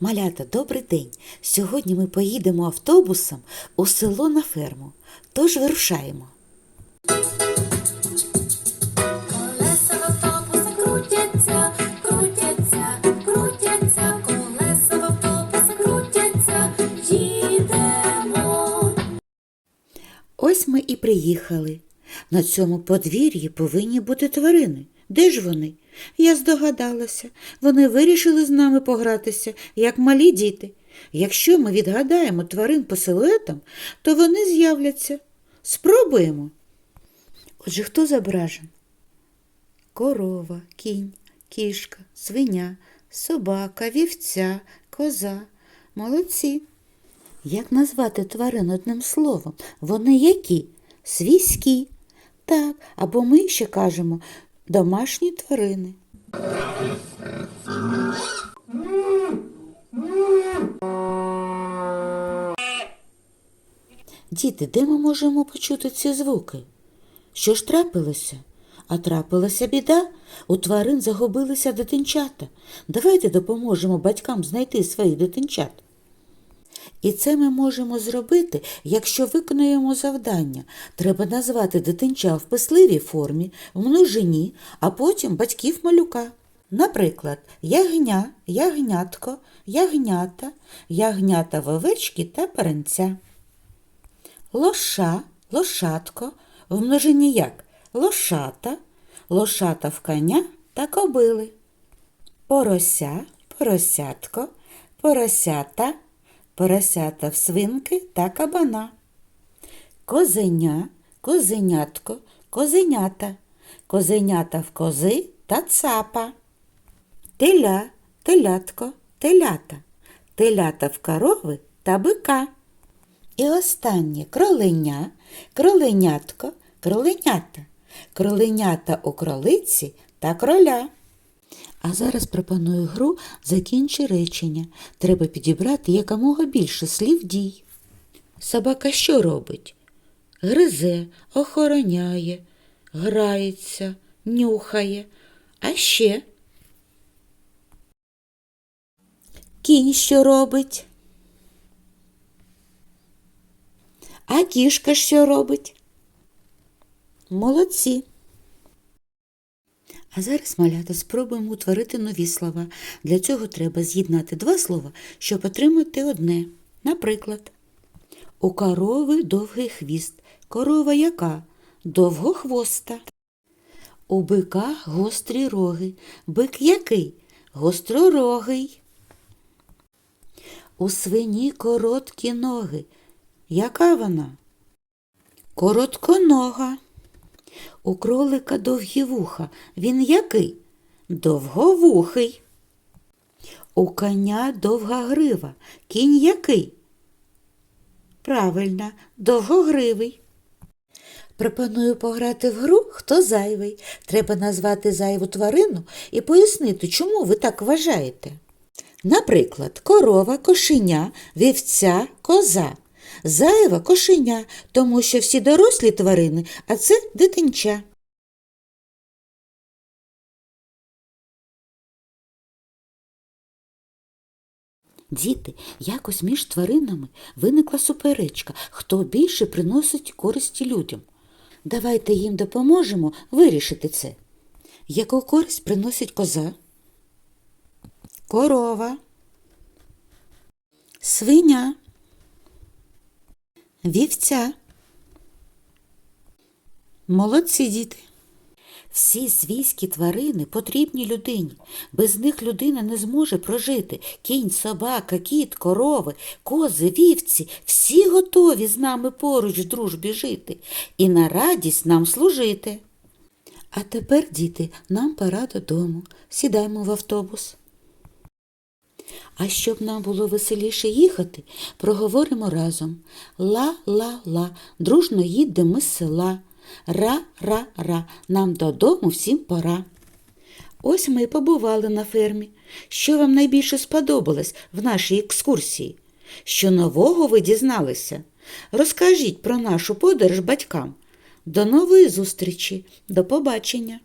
Малята, добрий день! Сьогодні ми поїдемо автобусом у село на ферму. Тож вирушаємо. Ось ми і приїхали. На цьому подвір'ї повинні бути тварини. Де ж вони? Я здогадалася. Вони вирішили з нами погратися, як малі діти. Якщо ми відгадаємо тварин по силуетам, то вони з'являться. Спробуємо. Отже, хто зображен? Корова, кінь, кішка, свиня, собака, вівця, коза. Молодці. Як назвати тварин одним словом? Вони які? Свійські. Так, або ми ще кажемо домашні тварини. Діти, де ми можемо почути ці звуки? Що ж трапилося? А трапилася біда. У тварин загубилися дитинчата. Давайте допоможемо батькам знайти своїх дитинчат. І це ми можемо зробити, якщо виконуємо завдання. Треба назвати дитинча в писливій формі, в множині, а потім батьків малюка. Наприклад, ягня, ягнятко, ягнята, ягнята в овечки та паренця. Лоша, лошатко, в множині як? Лошата, лошата в коня та кобили. Порося, поросятко, поросята, поросята в свинки та кабана. Козеня, козенятко, козенята, козенята в кози та цапа. Теля, телятко, телята, телята в корови та бика. І останнє кроленя, кроленятко, кроленята, кроленята у кролиці та кроля. А зараз пропоную гру «Закінчи речення. Треба підібрати якомога більше слів дій. Собака що робить? Гризе, охороняє, грається, нюхає. А ще кінь що робить? А кішка що робить? Молодці. А зараз, малята, спробуємо утворити нові слова. Для цього треба з'єднати два слова, щоб отримати одне. Наприклад, у корови довгий хвіст. Корова яка? Довгохвоста. У бика гострі роги. Бик який? Гостророгий. У свині короткі ноги. Яка вона? Коротконога. У кролика довгі вуха. Він який? Довговухий. У коня довга грива. Кінь який? Правильно, довгогривий. Пропоную пограти в гру Хто зайвий. Треба назвати зайву тварину і пояснити, чому ви так вважаєте. Наприклад, корова, кошеня, вівця, коза. Зайва кошеня, тому що всі дорослі тварини, а це дитинча. Діти, якось між тваринами виникла суперечка, хто більше приносить користі людям. Давайте їм допоможемо вирішити це. Яку користь приносить коза? Корова, свиня, вівця. Молодці діти. Всі свійські тварини потрібні людині. Без них людина не зможе прожити. Кінь, собака, кіт, корови, кози, вівці всі готові з нами поруч в дружбі жити і на радість нам служити. А тепер, діти, нам пора додому. Сідаймо в автобус. А щоб нам було веселіше їхати, проговоримо разом Ла-ла-ла, дружно їдемо з села. Ра-ра-ра, нам додому всім пора. Ось ми і побували на фермі. Що вам найбільше сподобалось в нашій екскурсії? Що нового ви дізналися? Розкажіть про нашу подорож батькам. До нової зустрічі, до побачення!